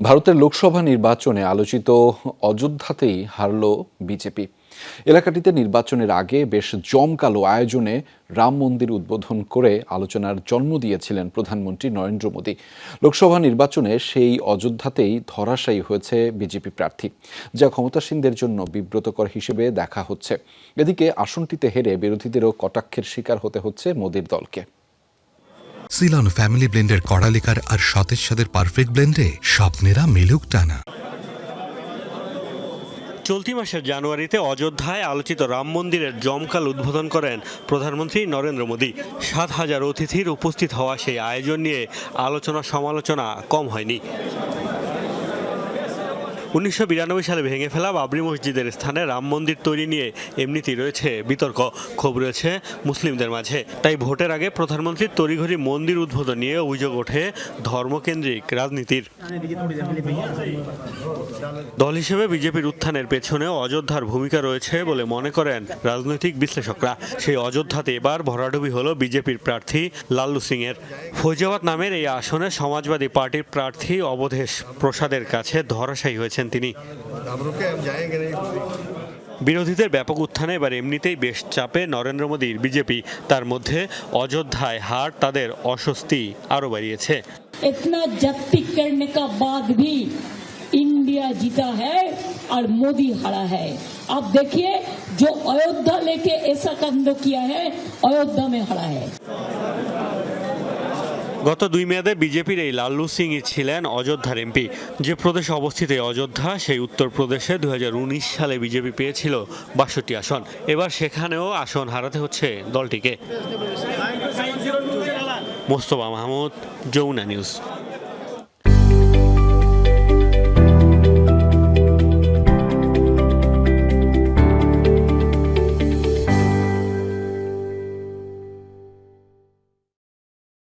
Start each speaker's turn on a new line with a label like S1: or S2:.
S1: ভারতের লোকসভা নির্বাচনে আলোচিত অযোধ্যাতেই হারল বিজেপি। এলাকাটিতে নির্বাচনের আগে বেশ জমকালো আয়োজনে রাম মন্দির উদ্বোধন করে আলোচনার জন্ম দিয়েছিলেন প্রধানমন্ত্রী নরেন্দ্র মোদী। লোকসভা নির্বাচনে সেই অযোধ্যাতেই ধরাশায়ী হয়েছে বিজেপি প্রার্থী, যা ক্ষমতাসীনদের জন্য বিব্রতকর হিসেবে দেখা হচ্ছে। এদিকে আসনটিতে হেরে বিরোধীদেরও কটাক্ষের শিকার হতে হচ্ছে মোদীর দলকে।
S2: সিলন ফ্যামিলি ব্লেন্ডের কড়ালিকার আর সতেজ সাদের পারফেক্ট ব্লেন্ডে স্বপ্নেরা মেলুক টানা।
S3: চলতি মাসের জানুয়ারিতে অযোধ্যায় আলোচিত রাম মন্দিরের জমকাল উদ্বোধন করেন প্রধানমন্ত্রী নরেন্দ্র মোদী। সাত হাজার অতিথির উপস্থিত হওয়া সেই আয়োজন নিয়ে আলোচনা সমালোচনা কম হয়নি। উনিশশো বিরানব্বই সালে ভেঙে ফেলা বাবরি মসজিদের স্থানে রাম মন্দির তৈরি নিয়ে এমনিতেই রয়েছে বিতর্ক। ক্ষোভ রয়েছে মুসলিমদের মাঝে। তাই ভোটের আগে প্রধানমন্ত্রীর তড়িঘড়ি মন্দির উদ্বোধন নিয়ে অভিযোগ ওঠে ধর্মকেন্দ্রিক রাজনীতির। দল হিসেবে বিজেপির উত্থানের পেছনেও অযোধ্যার ভূমিকা রয়েছে বলে মনে করেন রাজনৈতিক বিশ্লেষকরা। সেই অযোধ্যাতে এবার ভরাডুবি হল বিজেপির প্রার্থী লাল্লু সিং এর ফৈজাবাদ নামের এই আসনে সমাজবাদী পার্টির প্রার্থী অবধেশ প্রসাদের কাছে ধরাশায়ী হয়েছেন তিনি
S4: हम रुके हम जाएंगे नहीं
S3: বিরোধীদের ব্যাপক উত্থানে এবার এমনিতেই বেশ চাপে নরেন্দ্র মোদীর বিজেপি তার মধ্যে অযোধ্যায় হার তাদের অস্বস্তি আরও বাড়িয়েছে
S5: इतना जब्ती करने का बाद भी इंडिया जीता है और मोदी हारा है आप देखिए जो अयोध्या लेके ऐसा कांड किया है अयोध्या में हारा है
S3: গত দুই মেয়াদে বিজেপির এই লাল্লু সিংই ছিলেন অযোধ্যার এমপি। যে প্রদেশে অবস্থিত এই অযোধ্যা, সেই উত্তরপ্রদেশে দু হাজার উনিশ সালে বিজেপি পেয়েছিল বাষট্টি আসন। এবার সেখানেও আসন হারাতে হচ্ছে দলটিকে। মোস্তফা মাহমুদ, যমুনা নিউজ।